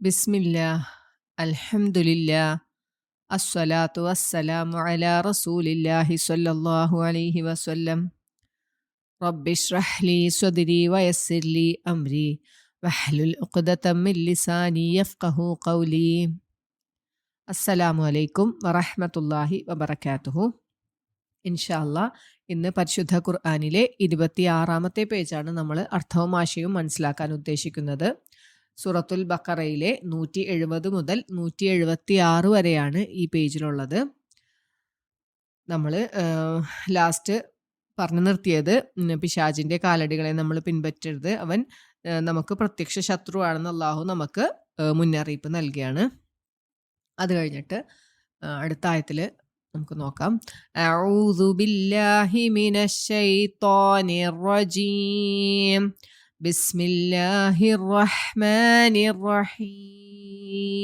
ബിസ്മില്ലാ അൽഹംദുലില്ലാ അസ്സലാത്തു വസ്സലാമു അലാ റസൂലില്ലാഹി സ്വല്ലല്ലാഹു അലൈഹി വസല്ലം. റബ്ബിഷ്റഹ് സ്വദിരി വയസ്സിലി അംരി വഹ്ലുൽ ഉഖ്ദതം മിൻ ലിസാനി യഫ്ഖഹു ഖൗലി. അസ്സലാമു അലൈക്കും വറഹ്മത്തുള്ളാഹി വബറകാതുഹു. ഇൻഷാല്ല ഇന്ന് പരിശുദ്ധ ഖുർആനിലെ ഇരുപത്തിയാറാമത്തെ പേജാണ് നമ്മൾ അർത്ഥവും ആശയവും മനസ്സിലാക്കാൻ ഉദ്ദേശിക്കുന്നത്. സൂറത്തുൽ ബക്കറയിലെ നൂറ്റി എഴുപത് മുതൽ നൂറ്റി എഴുപത്തി ആറ് വരെയാണ് ഈ പേജിലുള്ളത്. നമ്മൾ ലാസ്റ്റ് പറഞ്ഞു നിർത്തിയത് പിശാജിന്റെ കാലടികളെ നമ്മൾ പിൻപറ്റരുത് അവൻ നമുക്ക് പ്രത്യക്ഷ ശത്രുവാണെന്ന് അള്ളാഹു നമുക്ക് മുന്നറിയിപ്പ് നൽകിയാണ്. അത് കഴിഞ്ഞിട്ട് അടുത്ത ആയത്തിൽ നമുക്ക് നോക്കാം. ബില്ലാഹി ശൈത്വാനിർ بسم الله الرحمن الرحيم.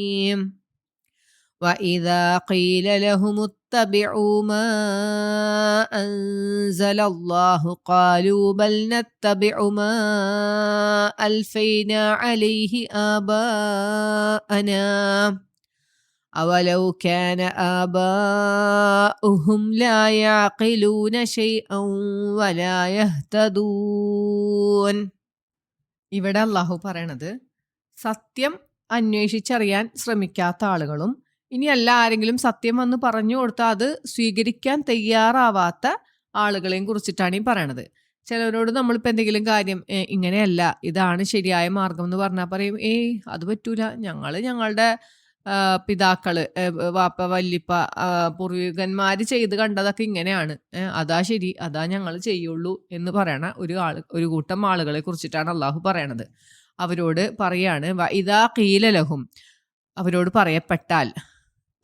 وإذا قيل لهم اتبعوا ما أنزل الله قالوا بل نتبع ما ألفينا عليه آباءنا. أولو كان آباؤهم لا يعقلون شيئا ولا يهتدون. ഇവിടെ അള്ളാഹു പറയണത് സത്യം അന്വേഷിച്ചറിയാൻ ശ്രമിക്കാത്ത ആളുകളും ഇനി അല്ല ആരെങ്കിലും സത്യം വന്ന് പറഞ്ഞു കൊടുത്താൽ അത് സ്വീകരിക്കാൻ തയ്യാറാവാത്ത ആളുകളെയും കുറിച്ചിട്ടാണ് ഈ പറയണത്. ചിലവരോട് നമ്മളിപ്പോൾ എന്തെങ്കിലും കാര്യം ഇങ്ങനെയല്ല ഇതാണ് ശരിയായ മാർഗം എന്ന് പറഞ്ഞാൽ പറയും ഏയ് അത് പറ്റൂല. ഞങ്ങൾ ഞങ്ങളുടെ പിതാക്കൾ വാപ്പ വല്ലിപ്പ പൂർവികന്മാര് ചെയ്ത് കണ്ടതൊക്കെ ഇങ്ങനെയാണ്. അതാ ശരി അതാ ഞങ്ങൾ ചെയ്യുള്ളൂ എന്ന് പറയണ ഒരു ആൾ ഒരു കൂട്ടം ആളുകളെ കുറിച്ചിട്ടാണ് അള്ളാഹു പറയണത്. അവരോട് പറയാണ് ഇതാ കീലലഹും അവരോട് പറയപ്പെട്ടാൽ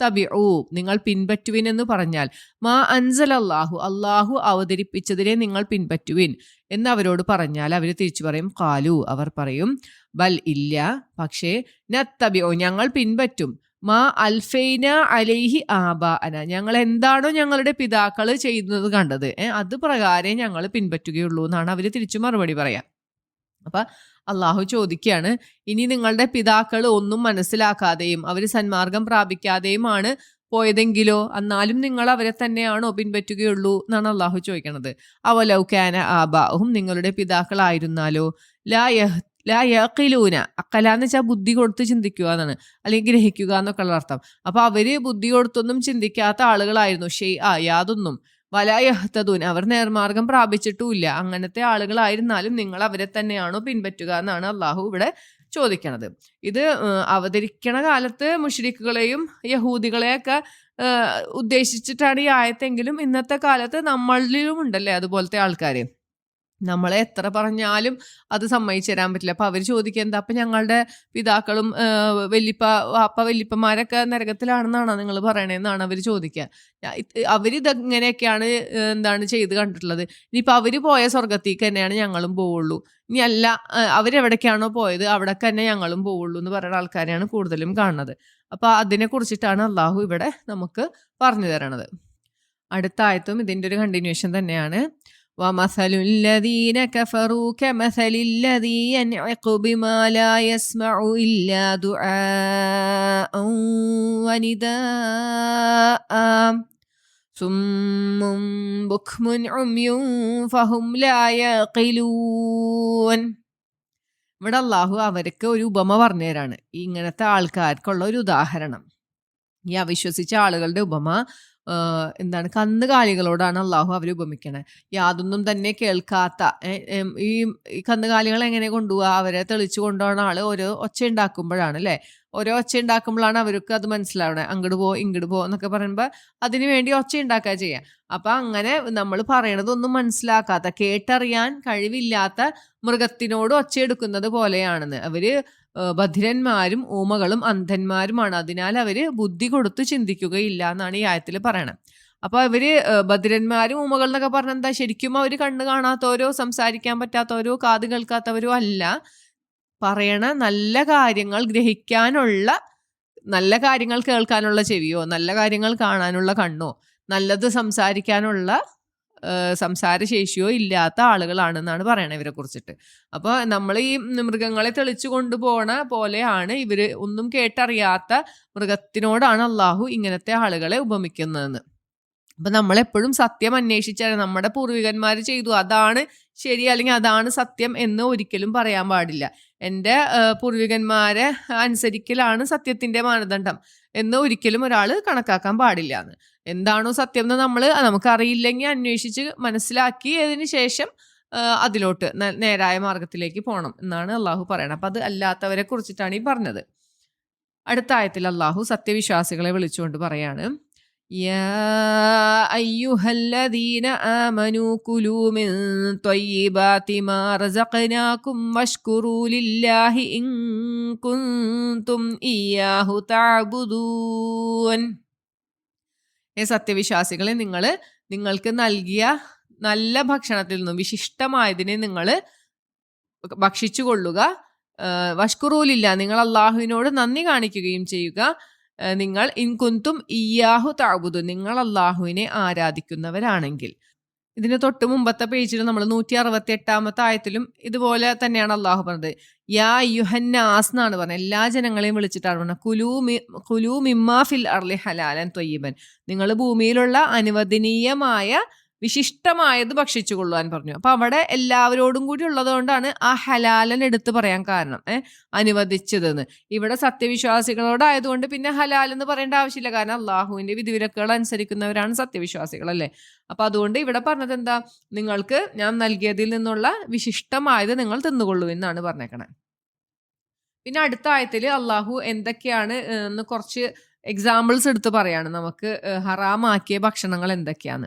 തബിഊ നിങ്ങൾ പിൻപറ്റുവിൻ എന്ന് പറഞ്ഞാൽ മാ അൻസൽ അള്ളാഹു അള്ളാഹു അവതരിപ്പിച്ചതിനെ നിങ്ങൾ പിൻപറ്റുവിൻ എന്ന് അവരോട് പറഞ്ഞാൽ അവർ തിരിച്ചു പറയും കാലു അവർ പറയും ബൽ ഇല്ല പക്ഷേ നത്തബിഒ ഞങ്ങൾ പിൻപറ്റും. മാ അൽഫൈന അലൈഹി ആബാന ഞങ്ങൾ എന്താണോ ഞങ്ങളുടെ പിതാക്കൾ ചെയ്യുന്നത് കണ്ടത് അത് പ്രകാരം ഞങ്ങൾ പിൻപറ്റുകയുള്ളൂ എന്നാണ് അവർ തിരിച്ചു മറുപടി പറയാം. അപ്പൊ അള്ളാഹു ചോദിക്കുകയാണ് ഇനി നിങ്ങളുടെ പിതാക്കൾ ഒന്നും മനസ്സിലാക്കാതെയും അവർ സന്മാർഗം പ്രാപിക്കാതെയുമാണ് പോയതെങ്കിലോ? എന്നാലും നിങ്ങൾ അവരെ തന്നെയാണോ പിൻപറ്റുകയുള്ളൂ? എന്നാണ് അള്ളാഹു ചോദിക്കണത്. അവലൗ കാന ആബാഹും നിങ്ങളുടെ പിതാക്കളായിരുന്നാലോ? ലാ യഹ് ലാ യഖിലൂന. അക്കലാന്ന് വെച്ചാൽ ബുദ്ധി കൊടുത്ത് ചിന്തിക്കുക എന്നാണ് അല്ലെങ്കിൽ ഗ്രഹിക്കുക എന്നൊക്കെ ഉള്ള അർത്ഥം. അപ്പൊ അവർ ബുദ്ധി കൊടുത്തൊന്നും ചിന്തിക്കാത്ത ആളുകളായിരുന്നു. ഷെയ് ആ യാതൊന്നും. വലായഹത്തതൂൻ അവർ നേർമാർഗം പ്രാപിച്ചിട്ടുമില്ല. അങ്ങനത്തെ ആളുകളായിരുന്നാലും നിങ്ങൾ അവരെ തന്നെയാണോ പിൻപറ്റുക എന്നാണ് അള്ളാഹു ഇവിടെ ചോദിക്കണത്. ഇത് അവതരിക്കണ കാലത്ത് മുഷരിക്കുകളെയും യഹൂദികളെയൊക്കെ ഉദ്ദേശിച്ചിട്ടാണ് ഈ ആയത്തെങ്കിലും ഇന്നത്തെ കാലത്ത് നമ്മളിലും ഉണ്ടല്ലേ അതുപോലത്തെ ആൾക്കാർ നമ്മളെ എത്ര പറഞ്ഞാലും അത് സമ്മതിച്ചു തരാൻ പറ്റില്ല. അപ്പൊ അവർ ചോദിക്കുക എന്താ അപ്പൊ ഞങ്ങളുടെ പിതാക്കളും വല്യപ്പ വാപ്പ വല്യപ്പന്മാരൊക്കെ നരകത്തിലാണെന്നാണോ നിങ്ങൾ പറയണേന്നാണ് അവർ ചോദിക്കുക. അവരിതെങ്ങനെയൊക്കെയാണ് എന്താണ് ചെയ്ത് കണ്ടിട്ടുള്ളത്? ഇനിയിപ്പോൾ അവർ പോയ സ്വർഗത്തേക്ക് തന്നെയാണ് ഞങ്ങളും പോവുള്ളൂ. ഇനി അല്ല അവരെവിടേക്കാണോ പോയത് അവിടെ തന്നെ ഞങ്ങളും പോവുള്ളൂ എന്ന് പറയുന്ന ആൾക്കാരെയാണ് കൂടുതലും കാണുന്നത്. അപ്പോൾ അതിനെ കുറിച്ചിട്ടാണ് അള്ളാഹു ഇവിടെ നമുക്ക് പറഞ്ഞു തരണത്. അടുത്ത ആയത്തും ഇതിന്റെ ഒരു കണ്ടിന്യൂഷൻ തന്നെയാണ്. ومثل الذين كفروا كمثل الذي ينعق بما لا يسمع إلا دعاء ونداء ثم بكم عمي فهم لا يعقلون ഇവിടെ അള്ളാഹു അവർക്ക് ഒരു ഉപമ പറഞ്ഞുതരാണ് ഈ ഇങ്ങനത്തെ ആൾക്കാർക്കുള്ള ഒരു ഉദാഹരണം ഈ അവിശ്വസിച്ച ആളുകളുടെ ഉപമ ആ, എന്താണ് കന്നുകാലികളോടാണ് അള്ളാഹു അവർ ഉപമിക്കണേ. യാതൊന്നും തന്നെ കേൾക്കാത്ത ഈ കന്നുകാലികൾ എങ്ങനെ കൊണ്ടുപോകുക അവരെ തെളിച്ചു കൊണ്ടുപോകുന്ന ആൾ ഓരോ ഒച്ച ഉണ്ടാക്കുമ്പോഴാണ് അല്ലെ? ഓരോ ഒച്ച ഉണ്ടാക്കുമ്പോഴാണ് അവർക്ക് അത് മനസ്സിലാവണേ. അങ്ങോട്ട് പോ ഇങ്ങോട്ട് പോ എന്നൊക്കെ പറയുമ്പോൾ അതിനു വേണ്ടി ഒച്ച ഉണ്ടാക്കുക ചെയ്യാം. അപ്പൊ അങ്ങനെ നമ്മൾ പറയണതൊന്നും മനസ്സിലാക്കാത്ത കേട്ടറിയാൻ കഴിവില്ലാത്ത മൃഗത്തിനോട് ഒച്ചയെടുക്കുന്നത് പോലെയാണെന്ന്. അവർ ബധിരന്മാരും ഊമകളും അന്ധന്മാരുമാണ്. അതിനാൽ അവർ ബുദ്ധി കൊടുത്ത് ചിന്തിക്കുകയില്ല എന്നാണ് ഈ ആയത്തിൽ പറയണത് അപ്പോൾ അവർ ഭദ്രന്മാരും ഊമകൾ എന്നൊക്കെ പറഞ്ഞ എന്താ? ശരിക്കും അവർ കണ്ണ് കാണാത്തവരോ സംസാരിക്കാൻ പറ്റാത്തവരോ കാത് കേൾക്കാത്തവരോ അല്ല. പറയണ നല്ല കാര്യങ്ങൾ ഗ്രഹിക്കാനുള്ള നല്ല കാര്യങ്ങൾ കേൾക്കാനുള്ള ചെവിയോ നല്ല കാര്യങ്ങൾ കാണാനുള്ള കണ്ണോ നല്ലത് സംസാരിക്കാനുള്ള സംസാരശേഷിയോ ഇല്ലാത്ത ആളുകളാണെന്നാണ് പറയണത് ഇവരെ കുറിച്ചിട്ട്. അപ്പോൾ നമ്മൾ ഈ മൃഗങ്ങളെ തെളിച്ചു കൊണ്ടുപോണ പോലെയാണ് ഇവർ ഒന്നും കേട്ടറിയാത്ത മൃഗത്തിനോടാണ് അള്ളാഹു ഇങ്ങനത്തെ ആളുകളെ ഉപമിക്കുന്നതെന്ന്. അപ്പം നമ്മളെപ്പോഴും സത്യം അന്വേഷിച്ചാൽ നമ്മുടെ പൂർവികന്മാർ ചെയ്തു. അതാണ് ശരി അല്ലെങ്കിൽ അതാണ് സത്യം എന്ന് ഒരിക്കലും പറയാൻ പാടില്ല. എന്റെ പൂർവികന്മാരെ അനുസരിക്കലാണ് സത്യത്തിന്റെ മാനദണ്ഡം എന്ന് ഒരിക്കലും ഒരാൾ കണക്കാക്കാൻ പാടില്ല എന്ന് എന്താണോ സത്യം എന്ന് നമ്മൾ നമുക്കറിയില്ലെങ്കിൽ അന്വേഷിച്ച് മനസ്സിലാക്കി അതിന് ശേഷം അതിലോട്ട് നേരായ മാർഗത്തിലേക്ക് പോകണം എന്നാണ് അള്ളാഹു പറയണത്. അപ്പം അത് അല്ലാത്തവരെ കുറിച്ചിട്ടാണ് ഈ പറഞ്ഞത്. അടുത്ത ആയത്തിൽ അള്ളാഹു സത്യവിശ്വാസികളെ വിളിച്ചുകൊണ്ട് പറയാണ് يا أيها الذين آمنوا كلوا من طيبات ما رزقناكم واشكروا لله إن كنتم إياه تعبدون ഏ സത്യവിശ്വാസികളെ നിങ്ങൾ നിങ്ങൾക്ക് നൽകിയ നല്ല ഭക്ഷണത്തിൽ നിന്നും വിശിഷ്ടമായതിനെ നിങ്ങൾ ഭക്ഷിച്ചു കൊള്ളുക വഷ്കുറൂലില്ല നിങ്ങൾ അള്ളാഹുവിനോട് നന്ദി കാണിക്കുകയും ചെയ്യുക ആ, നിങ്ങൾ ഇൻകുന്തും ഇയാഹു താബുദു നിങ്ങൾ അള്ളാഹുവിനെ ആരാധിക്കുന്നവരാണെങ്കിൽ. ഇതിന് തൊട്ട് മുമ്പത്തെ പേജിൽ നമ്മൾ നൂറ്റി അറുപത്തി എട്ടാമത്തെ ആയത്തിലും ഇതുപോലെ തന്നെയാണ് അള്ളാഹു പറഞ്ഞത്. യാ യുഹന്നാസ് എന്നാണ് പറഞ്ഞത്. എല്ലാ ജനങ്ങളെയും വിളിച്ചിട്ടാണ് പറഞ്ഞത്. കുലൂ കുലൂ മിമ്മാ ഫിൽ അർലി ഹലാലൻ തൊയ്യബൻ. നിങ്ങൾ ഭൂമിയിലുള്ള അനുവദനീയമായ വിശിഷ്ടമായത് ഭക്ഷിച്ചു കൊള്ളുവാൻ പറഞ്ഞു. അപ്പൊ അവിടെ എല്ലാവരോടും കൂടി ഉള്ളതുകൊണ്ടാണ് ആ ഹലാലൻ എടുത്തു പറയാൻ കാരണം ഏഹ് അനുവദിച്ചതെന്ന്. ഇവിടെ സത്യവിശ്വാസികളോടായതുകൊണ്ട് പിന്നെ ഹലാൽ എന്ന് പറയേണ്ട ആവശ്യമില്ല. കാരണം അള്ളാഹുവിന്റെ വിധിവിലക്കുകൾ അനുസരിക്കുന്നവരാണ് സത്യവിശ്വാസികൾ അല്ലേ? അപ്പൊ അതുകൊണ്ട് ഇവിടെ പറഞ്ഞത് എന്താ? നിങ്ങൾക്ക് ഞാൻ നൽകിയതിൽ നിന്നുള്ള വിശിഷ്ടമായത് നിങ്ങൾ തിന്നുകൊള്ളൂ എന്നാണ് പറഞ്ഞേക്കണേ. പിന്നെ അടുത്ത ആയത്തിൽ അള്ളാഹു എന്തൊക്കെയാണ് എന്ന് കുറച്ച് എക്സാമ്പിൾസ് എടുത്ത് പറയാണ്. നമുക്ക് ഹറാമാക്കിയ ഭക്ഷണങ്ങൾ എന്തൊക്കെയാണ്.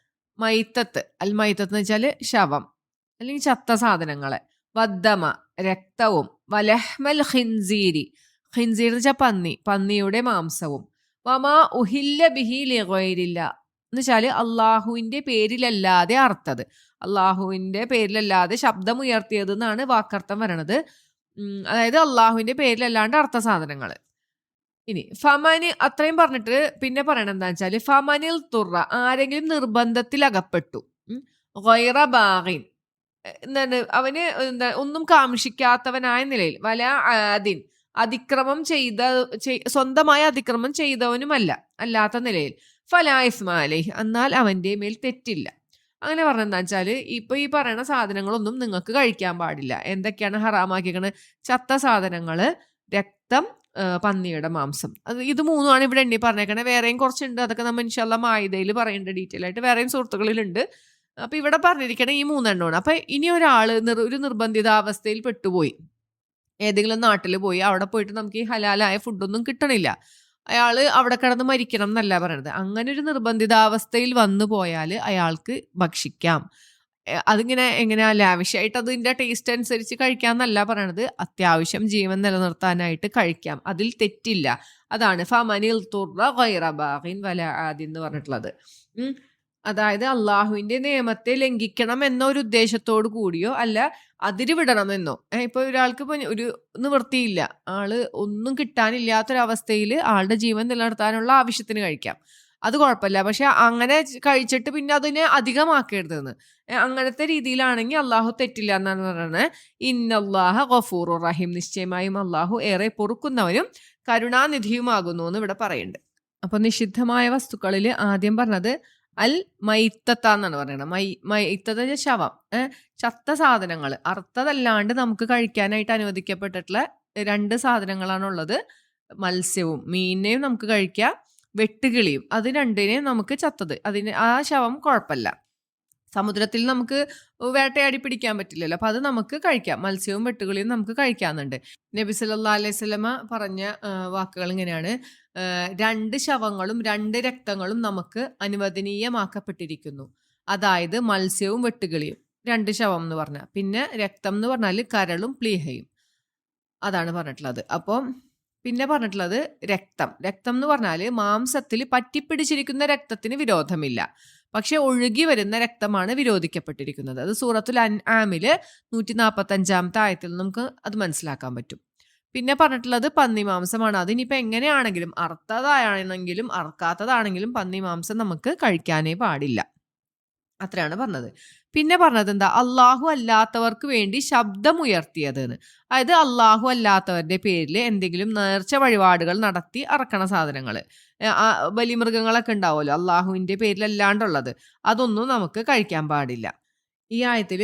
മൈത്തത്ത്. അൽ മൈത്തത്ത് എന്ന് വെച്ചാൽ ശവം. അല്ലെങ്കിൽ ചത്ത സാധനങ്ങളെ. വദ്ദമ രക്തവും. വലഹ്മൽ ഖിൻസീരി. ഖിൻസീർ എന്ന് വെച്ചാൽ പന്നി. പന്നിയുടെ മാംസവും. വമാ ഉഹില്ല ബിഹി ലിഗൈരില്ല. എന്ന് വെച്ചാൽ അള്ളാഹുവിന്റെ പേരിലല്ലാതെ അർത്ഥത്. അള്ളാഹുവിന്റെ പേരിലല്ലാതെ ശബ്ദം ഉയർത്തിയത് എന്നാണ് വാക്കർത്ഥം വരണത്. അതായത് അള്ളാഹുവിന്റെ പേരിലല്ലാണ്ട് അർത്ഥ സാധനങ്ങൾ ഇനി ഫമാനി അത്രയും പറഞ്ഞിട്ട് പിന്നെ പറയണത് എന്താ വെച്ചാൽ ഫമാനിൽ തുറ ആരെങ്കിലും നിർബന്ധത്തിൽ അകപ്പെട്ടു. ഗൈറ ബാഗിൻ. എന്താണ്? അവന് എന്താ ഒന്നും കാംക്ഷിക്കാത്തവനായ നിലയിൽ വല ആദിൻ അതിക്രമം ചെയ്ത ചെയ്- സ്വന്തമായ അതിക്രമം ചെയ്തവനുമല്ല അല്ലാത്ത നിലയിൽ. ഫല ഇസ്മാലി എന്നാൽ അവന്റെ മേൽ തെറ്റില്ല. അങ്ങനെ പറഞ്ഞെന്താ വെച്ചാൽ ഇപ്പൊ ഈ പറയുന്ന സാധനങ്ങളൊന്നും നിങ്ങൾക്ക് കഴിക്കാൻ പാടില്ല. എന്തൊക്കെയാണ് ഹറാമാക്കിക്കണ ചത്ത സാധനങ്ങൾ രക്തം പന്നിയുടെ മാംസം. അത് ഇത് മൂന്നുമാണ് ഇവിടെ എണ്ണി പറഞ്ഞേക്കണേ. വേറെയും കുറച്ചുണ്ട്. അതൊക്കെ നമ്മൾ ഇൻഷല്ല മായുതയിൽ പറയേണ്ട ഡീറ്റെയിൽ ആയിട്ട്. വേറെയും സുഹൃത്തുക്കളിലുണ്ട്. അപ്പൊ ഇവിടെ പറഞ്ഞിരിക്കണേ ഈ മൂന്നെണ്ണമാണ്. അപ്പൊ ഇനി ഒരാൾ നിർ- ഒരു നിർബന്ധിതാവസ്ഥയിൽ പെട്ടുപോയി. ഏതെങ്കിലും നാട്ടിൽ പോയി അവിടെ പോയിട്ട് നമുക്ക് ഈ ഹലാലായ ഫുഡൊന്നും കിട്ടണില്ല. അയാൾ അവിടെ കിടന്ന് മരിക്കണം എന്നല്ല പറയണത്. അങ്ങനെ ഒരു നിർബന്ധിതാവസ്ഥയിൽ വന്നു പോയാൽ അയാൾക്ക് ഭക്ഷിക്കാം. അതിങ്ങനെ എങ്ങനെയാ ലാവിഷായിട്ട് അതിന്റെ ടേസ്റ്റ് അനുസരിച്ച് കഴിക്കാന്നല്ല പറയണത്. അത്യാവശ്യം ജീവൻ നിലനിർത്താനായിട്ട് കഴിക്കാം. അതിൽ തെറ്റില്ല. അതാണ് ഫമനിൽ തുറ വൈറബാഹിൻ വല ആദി എന്ന് പറഞ്ഞിട്ടുള്ളത്. അതായത് അള്ളാഹുവിന്റെ നിയമത്തെ ലംഘിക്കണം എന്ന ഒരു ഉദ്ദേശത്തോട് കൂടിയോ അല്ല അതിര് വിടണമെന്നോ ഏഹ് ഇപ്പൊ ഒരാൾക്ക് ഇപ്പൊ ഒരു നിവൃത്തിയില്ല. ആൾ ഒന്നും കിട്ടാനില്ലാത്തൊരവസ്ഥയിൽ ആളുടെ ജീവൻ നിലനിർത്താനുള്ള ആവശ്യത്തിന് കഴിക്കാം. അത് കുഴപ്പമില്ല. പക്ഷെ അങ്ങനെ കഴിച്ചിട്ട് പിന്നെ അതിനെ അധികമാക്കരുതെന്ന്. അങ്ങനത്തെ രീതിയിലാണെങ്കിൽ അള്ളാഹു തെറ്റില്ല എന്നാണ് പറയുന്നത് ഇന്നല്ലാഹ ഗഫൂർ റഹീം. നിശ്ചയമായും അള്ളാഹു ഏറെ പൊറുക്കുന്നവനും കരുണാനിധിയുമാകുന്നു എന്ന് ഇവിടെ പറയുന്നുണ്ട്. അപ്പൊ നിഷിദ്ധമായ വസ്തുക്കളിൽ ആദ്യം പറഞ്ഞത് അൽ മൈത്തത്ത എന്നാണ് പറയുന്നത്. മൈ മൈത്തത ശവം. ചത്ത സാധനങ്ങൾ. അർത്ഥതല്ലാണ്ട് നമുക്ക് കഴിക്കാനായിട്ട് അനുവദിക്കപ്പെട്ടിട്ടുള്ള രണ്ട് സാധനങ്ങളാണുള്ളത്. മത്സ്യവും മീനിനെയും നമുക്ക് കഴിക്കാം. വെട്ടുകിളിയും അത് രണ്ടിനെ നമുക്ക് ചത്തത്. അതിന് ആ ശവം കുഴപ്പമില്ല. സമുദ്രത്തിൽ നമുക്ക് വേട്ടയാടി പിടിക്കാൻ പറ്റില്ലല്ലോ. അപ്പൊ അത് നമുക്ക് കഴിക്കാം. മത്സ്യവും വെട്ടുകളിയും നമുക്ക് കഴിക്കാമെന്നുണ്ട് നബി സല്ലാ അലൈഹി സ്വലമ പറഞ്ഞ വാക്കുകൾ ഇങ്ങനെയാണ്. രണ്ട് ശവങ്ങളും രണ്ട് രക്തങ്ങളും നമുക്ക് അനുവദനീയമാക്കപ്പെട്ടിരിക്കുന്നു. അതായത് മത്സ്യവും വെട്ടുകിളിയും. രണ്ട് ശവം എന്ന് പറഞ്ഞ പിന്നെ രക്തം എന്ന് പറഞ്ഞാൽ കരളും പ്ലീഹയും. അതാണ് പറഞ്ഞിട്ടുള്ളത്. അപ്പം പിന്നെ പറഞ്ഞിട്ടുള്ളത് രക്തം. രക്തം എന്ന് പറഞ്ഞാൽ മാംസത്തിൽ പറ്റിപ്പിടിച്ചിരിക്കുന്ന രക്തത്തിന് വിരോധമില്ല. പക്ഷെ ഒഴുകി വരുന്ന രക്തമാണ് വിരോധിക്കപ്പെട്ടിരിക്കുന്നത്. അത് സൂറത്തുൽ അൻ ആമിൽ നൂറ്റി നാൽപ്പത്തി അഞ്ചാമത്തെ ആയത്തിൽ നമുക്ക് അത് മനസ്സിലാക്കാൻ പറ്റും. പിന്നെ പറഞ്ഞിട്ടുള്ളത് പന്നി മാംസമാണ്. അതിനിപ്പോൾ എങ്ങനെയാണെങ്കിലും അർത്ഥതാണെങ്കിലും അർക്കാത്തതാണെങ്കിലും പന്നി മാംസം നമുക്ക് കഴിക്കാനേ പാടില്ല. അത്രയാണ് പറഞ്ഞത്. പിന്നെ പറഞ്ഞത് എന്താ? അള്ളാഹു അല്ലാത്തവർക്ക് വേണ്ടി ശബ്ദമുയർത്തിയത് എന്ന് അതായത് അള്ളാഹു അല്ലാത്തവരുടെ പേരിൽ എന്തെങ്കിലും നേർച്ച വഴിപാടുകൾ നടത്തി അറക്കണ സാധനങ്ങൾ. ബലിമൃഗങ്ങളൊക്കെ ഉണ്ടാവുമല്ലോ. അള്ളാഹുവിന്റെ പേരിലല്ലാണ്ടുള്ളത്. അതൊന്നും നമുക്ക് കഴിക്കാൻ പാടില്ല. ഈ ആയത്തിൽ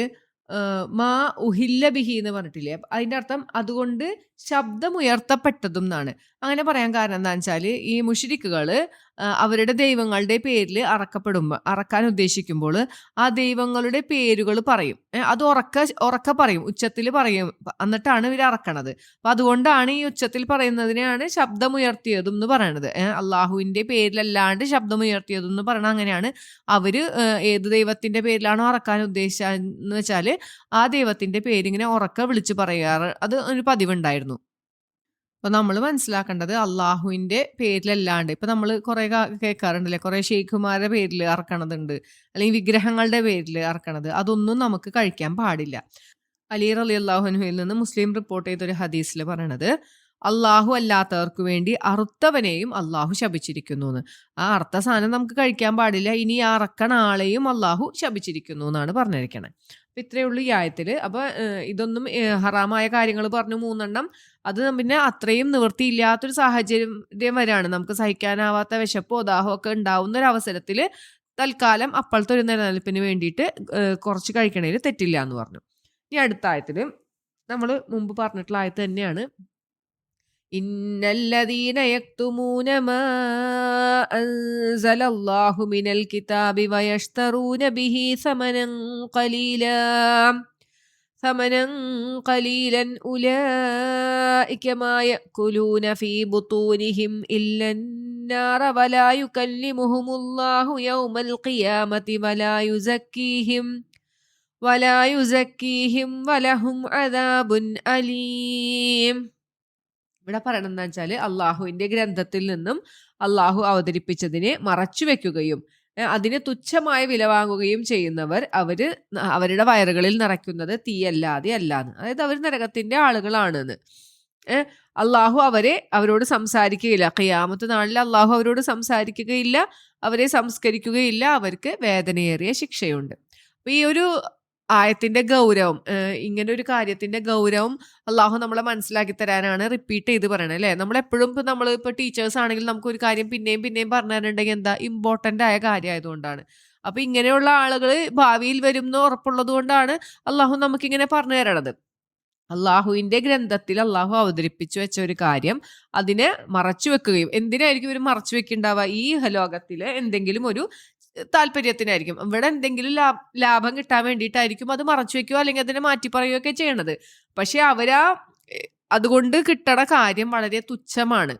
മാ ഉഹില്ല ബിഹി എന്ന് പറഞ്ഞിട്ടില്ലേ? അതിന്റെ അർത്ഥം അതുകൊണ്ട് ശബ്ദമുയർത്തപ്പെട്ടതും എന്നാണ് അങ്ങനെ പറയാൻ കാരണം എന്താ വെച്ചാൽ ഈ മുഷിരിക്കുകൾ അവരുടെ ദൈവങ്ങളുടെ പേരിൽ അറക്കപ്പെടുമ്പോൾ അറക്കാൻ ഉദ്ദേശിക്കുമ്പോൾ ആ ദൈവങ്ങളുടെ പേരുകൾ പറയും. അത് ഉറക്ക ഉറക്ക പറയും. ഉച്ചത്തിൽ പറയും. എന്നിട്ടാണ് ഇവർ അറക്കണത്. അപ്പം അതുകൊണ്ടാണ് ഈ ഉച്ചത്തിൽ പറയുന്നതിനെയാണ് ശബ്ദമുയർത്തിയതും എന്ന് പറയണത്. അള്ളാഹുവിന്റെ പേരിലല്ലാണ്ട് ശബ്ദമുയർത്തിയതും എന്ന് പറയണത് അങ്ങനെയാണ്. അവർ ഏത് ദൈവത്തിന്റെ പേരിലാണോ അറക്കാൻ ഉദ്ദേശിച്ചതെന്ന് വെച്ചാൽ ആ ദൈവത്തിന്റെ പേരിങ്ങനെ ഉറക്ക വിളിച്ച് പറയാറ്. അത് ഒരു പതിവുണ്ടായിരുന്നു. അപ്പൊ നമ്മൾ മനസ്സിലാക്കേണ്ടത് അള്ളാഹുവിന്റെ പേരിലല്ലാണ്ട്. ഇപ്പൊ നമ്മൾ കുറെ കേൾക്കാറുണ്ടല്ലേ കുറെ ഷെയ്ഖുമാരുടെ പേരിൽ അറക്കണതുണ്ട്. അല്ലെങ്കിൽ വിഗ്രഹങ്ങളുടെ പേരിൽ അറക്കണത്. അതൊന്നും നമുക്ക് കഴിക്കാൻ പാടില്ല. അലി അലി അള്ളാഹുനുഹയിൽ നിന്ന് മുസ്ലിം റിപ്പോർട്ട് ചെയ്തൊരു ഹദീസിൽ പറയണത് അള്ളാഹു അല്ലാത്തവർക്ക് വേണ്ടി അറുത്തവനെയും അള്ളാഹു ശപിച്ചിരിക്കുന്നു എന്ന് ആ അർത്ഥ സാധനം നമുക്ക് കഴിക്കാൻ പാടില്ല. ഇനി അറക്കണ ആളെയും അള്ളാഹു ശപിച്ചിരിക്കുന്നു എന്നാണ് പറഞ്ഞിരിക്കണേ. അപ്പൊ ഇത്രയേ ഉള്ളൂ ഈ ആയത്തിൽ അപ്പൊ ഇതൊന്നും ഹറാമായ കാര്യങ്ങൾ പറഞ്ഞു മൂന്നെണ്ണം. അത് പിന്നെ അത്രയും നിവൃത്തിയില്ലാത്തൊരു സാഹചര്യം വരെയാണ്. നമുക്ക് സഹിക്കാനാവാത്ത വിശപ്പോ ദാഹമോ ഒക്കെ ഉണ്ടാവുന്ന ഒരു അവസരത്തിൽ തൽക്കാലം അപ്പോഴത്തെ ഒരു നിലനിൽപ്പിന് വേണ്ടിയിട്ട് കുറച്ച് കഴിക്കണേൽ തെറ്റില്ല എന്ന് പറഞ്ഞു. ഇനി അടുത്ത ആയത്തിൽ നമ്മൾ മുമ്പ് പറഞ്ഞിട്ടുള്ള ആയത്ത് തന്നെയാണ് إن الذين يكتمون ما أنزل الله من الكتاب ويشترون به ثمنا قليلا ثمنا قليلا أولئك ما يأكلون في بطونهم إلا النار ولا يكلمهم الله يوم القيامة ولا يزكيهم ولا يزكيهم ولهم عذاب أليم ഇവിടെ പറയണമെന്ന് വെച്ചാൽ അള്ളാഹുവിന്റെ ഗ്രന്ഥത്തിൽ നിന്നും അള്ളാഹു അവതരിപ്പിച്ചതിനെ മറച്ചു വെക്കുകയും അതിന് തുച്ഛമായ വില വാങ്ങുകയും ചെയ്യുന്നവർ അവർ അവരുടെ വയറുകളിൽ നിറയ്ക്കുന്നത് തീയല്ലാതെ അല്ലാന്ന്. അതായത് അവർ നരകത്തിന്റെ ആളുകളാണെന്ന്. അള്ളാഹു അവരെ അവരോട് സംസാരിക്കുകയില്ല. ഖിയാമത്ത് നാളിൽ അള്ളാഹു അവരോട് സംസാരിക്കുകയില്ല അവരെ സംസ്കരിക്കുകയില്ല അവർക്ക് വേദനയേറിയ ശിക്ഷയുണ്ട്. അപ്പൊ ഈ ഒരു ആയത്തിന്റെ ഗൗരവം ഇങ്ങനെ ഒരു കാര്യത്തിന്റെ ഗൗരവം അള്ളാഹു നമ്മളെ മനസ്സിലാക്കി തരാനാണ് റിപ്പീറ്റ് ചെയ്ത് പറയണത് അല്ലേ? നമ്മളെപ്പോഴും ഇപ്പൊ നമ്മൾ ഇപ്പൊ ടീച്ചേഴ്സ് ആണെങ്കിൽ നമുക്ക് ഒരു കാര്യം പിന്നെയും പിന്നെയും പറഞ്ഞു തരുന്നുണ്ടെങ്കിൽ എന്താ? ഇമ്പോർട്ടന്റ് ആയ കാര്യം ആയതുകൊണ്ടാണ് അപ്പൊ ഇങ്ങനെയുള്ള ആളുകൾ ഭാവിയിൽ വരും എന്ന് ഉറപ്പുള്ളത് കൊണ്ടാണ് അള്ളാഹു നമുക്കിങ്ങനെ പറഞ്ഞു തരണത്. അള്ളാഹുവിന്റെ ഗ്രന്ഥത്തിൽ അള്ളാഹു അവതരിപ്പിച്ചു വെച്ച ഒരു കാര്യം അതിനെ മറച്ചു വെക്കുകയും എന്തിനായിരിക്കും ഇവർ മറച്ചു വെക്കുണ്ടാവുക ഈ ലോകത്തിലെ എന്തെങ്കിലും ഒരു താല്പര്യത്തിനായിരിക്കും. ഇവിടെ എന്തെങ്കിലും ലാഭം കിട്ടാൻ വേണ്ടിയിട്ടായിരിക്കും അത് മറച്ചു വെക്കുകയോ അല്ലെങ്കിൽ അതിനെ മാറ്റി പറയുകയോ ഒക്കെ ചെയ്യണത്. പക്ഷെ അവരാ അതുകൊണ്ട് കിട്ടണ കാര്യം വളരെ തുച്ഛമാണ്.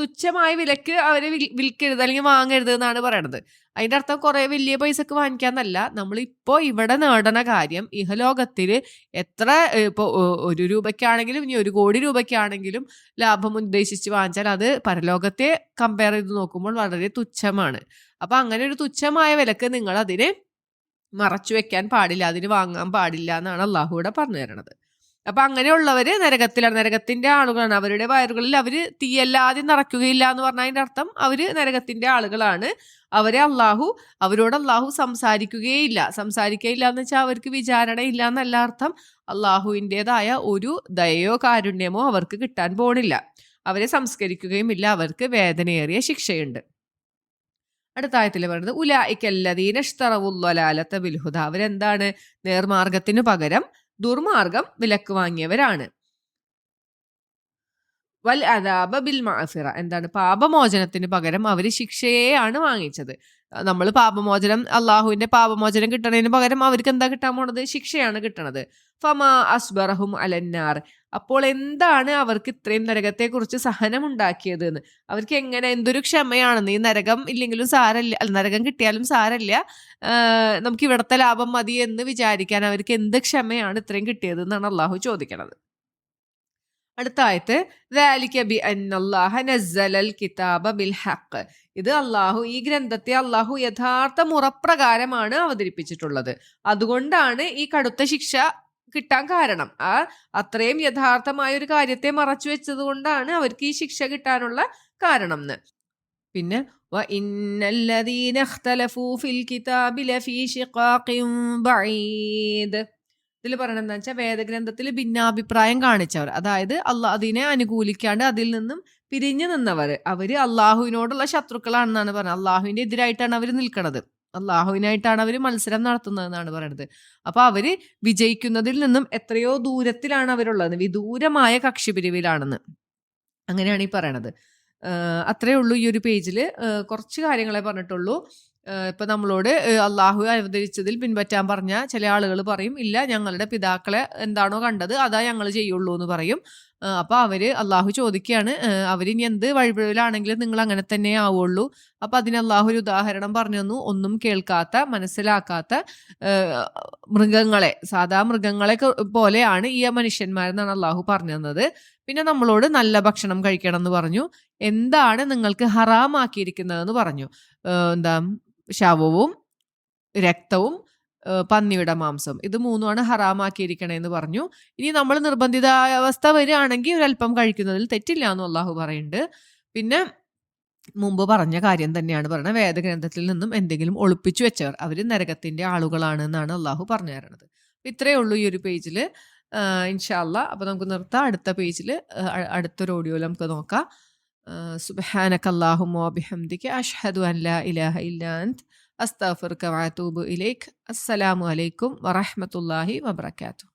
തുച്ഛമായ വിലക്ക് അവരെ വിൽക്കരുത് അല്ലെങ്കിൽ വാങ്ങരുത് എന്നാണ് പറയണത്. അതിന്റെ അർത്ഥം കുറെ വലിയ പൈസക്ക് വാങ്ങിക്കാന്നല്ല. നമ്മളിപ്പോ ഇവിടെ നേടണ കാര്യം ഇഹലോകത്തിൽ എത്ര ഇപ്പൊ ഒരു രൂപയ്ക്കാണെങ്കിലും ഇനി ഒരു കോടി രൂപയ്ക്കാണെങ്കിലും ലാഭം ഉദ്ദേശിച്ച് വാങ്ങിച്ചാൽ അത് പരലോകത്തെ കമ്പയർ ചെയ്ത് നോക്കുമ്പോൾ വളരെ തുച്ഛമാണ്. അപ്പൊ അങ്ങനെ ഒരു തുച്ഛമായ വിലക്ക് നിങ്ങൾ അതിനെ മറച്ചു വെക്കാൻ പാടില്ല അതിന് വാങ്ങാൻ പാടില്ല എന്നാണ് അള്ളാഹുവിടെ പറഞ്ഞു തരണത്. അപ്പൊ അങ്ങനെയുള്ളവര് നരകത്തിലാണ്. നരകത്തിന്റെ ആളുകളാണ്. അവരുടെ വയറുകളിൽ അവർ തീയല്ലാതെ നിറയ്ക്കുകയില്ല എന്ന് പറഞ്ഞ അതിന്റെ അർത്ഥം അവർ നരകത്തിന്റെ ആളുകളാണ്. അവരെ അള്ളാഹു അവരോട് അള്ളാഹു സംസാരിക്കുകയില്ല. സംസാരിക്കുകയില്ല എന്ന് വെച്ചാൽ അവർക്ക് വിചാരണ ഇല്ല എന്നല്ല അർത്ഥം. അള്ളാഹുവിന്റെതായ ഒരു ദയയോ കാരുണ്യമോ അവർക്ക് കിട്ടാൻ പോണില്ല. അവരെ സംസ്കരിക്കുകയും ഇല്ല. അവർക്ക് വേദനയേറിയ ശിക്ഷയുണ്ട്. അടുത്ത ആയത്തിൽ പറയുന്നത് ഉലായിക്കല്ലതീനഷ്തറവുല്ലാലത്ത ബിൽഹുദ അവരെന്താണ്? നേർമാർഗത്തിനു പകരം ദുർമാർഗം വിലക്ക് വാങ്ങിയവരാണ്. വൽ അദാബ ബിൽ മാഫിറ എന്താണ്? പാപമോചനത്തിന് പകരം അവർ ശിക്ഷയെയാണ് വാങ്ങിച്ചത്. നമ്മൾ പാപമോചനം അള്ളാഹുവിന്റെ പാപമോചനം കിട്ടണതിന് പകരം അവർക്ക് എന്താ കിട്ടാൻ പോണത്? ശിക്ഷയാണ് കിട്ടണത്. ഫമാ അസ്ബറഹും അലന്നാർ. അപ്പോൾ എന്താണ് അവർക്ക് ഇത്രയും നരകത്തെക്കുറിച്ച് സഹനമുണ്ടാക്കിയത് എന്ന് അവർക്ക് എങ്ങനെ എന്തൊരു ക്ഷമയാണെന്ന്? ഈ നരകം ഇല്ലെങ്കിലും സാരല്ല നരകം കിട്ടിയാലും സാരല്ല. നമുക്ക് ഇവിടുത്തെ ലാഭം മതി എന്ന് വിചാരിക്കാൻ അവർക്ക് എന്ത് ക്ഷമയാണ് ഇത്രയും കിട്ടിയത് എന്നാണ് അള്ളാഹു ചോദിക്കണത്. അടുത്ത ആയത്ത് ബി അന്നല്ലാഹ നസ്സലൽ കിതാബ ബിൽ ഹഖ്. ഇത് അള്ളാഹു ഈ ഗ്രന്ഥത്തെ അള്ളാഹു യഥാർത്ഥ മുറപ്രകാരമാണ് അവതരിപ്പിച്ചിട്ടുള്ളത്. അതുകൊണ്ടാണ് ഈ കടുത്ത ശിക്ഷ കിട്ടാൻ കാരണം. ആ അത്രയും യഥാർത്ഥമായ ഒരു കാര്യത്തെ മറച്ചു വെച്ചത് കൊണ്ടാണ് അവർക്ക് ഈ ശിക്ഷ കിട്ടാനുള്ള കാരണം എന്ന് പിന്നെ ഇന്നല്ലദീന ഫിൽ കിതാബില ഫീ ബഈദ്. ഇതിൽ പറയണത് എന്താ വെച്ചാൽ വേദഗ്രന്ഥത്തിൽ ഭിന്നാഭിപ്രായം കാണിച്ചവർ. അതായത് അള്ളാ അതിനെ അനുകൂലിക്കാണ്ട് അതിൽ നിന്നും പിരിഞ്ഞു നിന്നവർ. അവർ അള്ളാഹുവിനോടുള്ള ശത്രുക്കളാണെന്നാണ് പറഞ്ഞത്. അള്ളാഹുവിന്റെ എതിരായിട്ടാണ് അവർ നിൽക്കുന്നത് അള്ളാഹുവിനായിട്ടാണ് അവർ മത്സരം നടത്തുന്നതെന്നാണ് പറയുന്നത് അപ്പൊ അവർ വിജയിക്കുന്നതിൽ നിന്നും എത്രയോ ദൂരത്തിലാണ് അവരുള്ളത്. വിദൂരമായ കക്ഷി പിരിവിലാണെന്ന് അങ്ങനെയാണ് ഈ പറയണത്. അത്രയേ അത്രേ ഉള്ളൂ ഈ ഒരു പേജിൽ കുറച്ച് കാര്യങ്ങളെ പറഞ്ഞിട്ടുള്ളൂ. ഇപ്പൊ നമ്മളോട് അള്ളാഹു അവതരിച്ചതിൽ പിൻപറ്റാൻ പറഞ്ഞ ചില ആളുകൾ പറയും ഇല്ല ഞങ്ങളുടെ പിതാക്കളെ എന്താണോ കണ്ടത് അതാ ഞങ്ങൾ ചെയ്യുള്ളൂ എന്ന് പറയും. അപ്പോൾ അപ്പൊ അവർ അള്ളാഹു ചോദിക്കുകയാണ് അവരിനി എന്ത് വഴിപിഴവിലാണെങ്കിലും നിങ്ങൾ അങ്ങനെ തന്നെ ആവുള്ളൂ. അപ്പൊ അതിന് അള്ളാഹു ഒരു ഉദാഹരണം പറഞ്ഞു തന്നു ഒന്നും കേൾക്കാത്ത മനസ്സിലാക്കാത്ത മൃഗങ്ങളെ സാധാ മൃഗങ്ങളെ പോലെയാണ് ഈ മനുഷ്യന്മാരെന്നാണ് അള്ളാഹു പറഞ്ഞു തന്നത്. പിന്നെ നമ്മളോട് നല്ല ഭക്ഷണം കഴിക്കണം എന്ന് പറഞ്ഞു. എന്താണ് നിങ്ങൾക്ക് ഹറാമാക്കിയിരിക്കുന്നതെന്ന് പറഞ്ഞു. എന്താ ശവവും രക്തവും പന്നിയുടെ മാംസം ഇത് മൂന്നുമാണ് ഹറാമാക്കിയിരിക്കണേന്ന് പറഞ്ഞു. ഇനി നമ്മൾ നിർബന്ധിത അവസ്ഥ വരികയാണെങ്കിൽ ഒരല്പം കഴിക്കുന്നതിൽ തെറ്റില്ല എന്ന് അള്ളാഹു പറയുന്നുണ്ട്. പിന്നെ മുമ്പ് പറഞ്ഞ കാര്യം തന്നെയാണ് പറയുന്നത് വേദഗ്രന്ഥത്തിൽ നിന്നും എന്തെങ്കിലും ഒളിപ്പിച്ചു വെച്ചവർ. അവർ നരകത്തിന്റെ ആളുകളാണ് എന്നാണ് അള്ളാഹു പറഞ്ഞു തരുന്നത് ഇത്രയേ ഉള്ളൂ ഈ ഒരു പേജിൽ ഇൻഷാല്ല അപ്പോൾ നമുക്ക് നിർത്താം. അടുത്ത പേജിൽ അടുത്തൊരു ഓഡിയോയിൽ നമുക്ക് നോക്കാം. സുബഹാനക അല്ലാഹുമ്മ വബിഹംദിക അഷ്ഹദു അൻ ലാ ഇലാഹ ഇല്ലാ അൻത് അസ്തഗ്ഫിറുക വഅതൂബു ഇലൈക് അസ്സലാമു അലൈക്കും വറഹ്മത്തുള്ളാഹി വബറകാതുഹു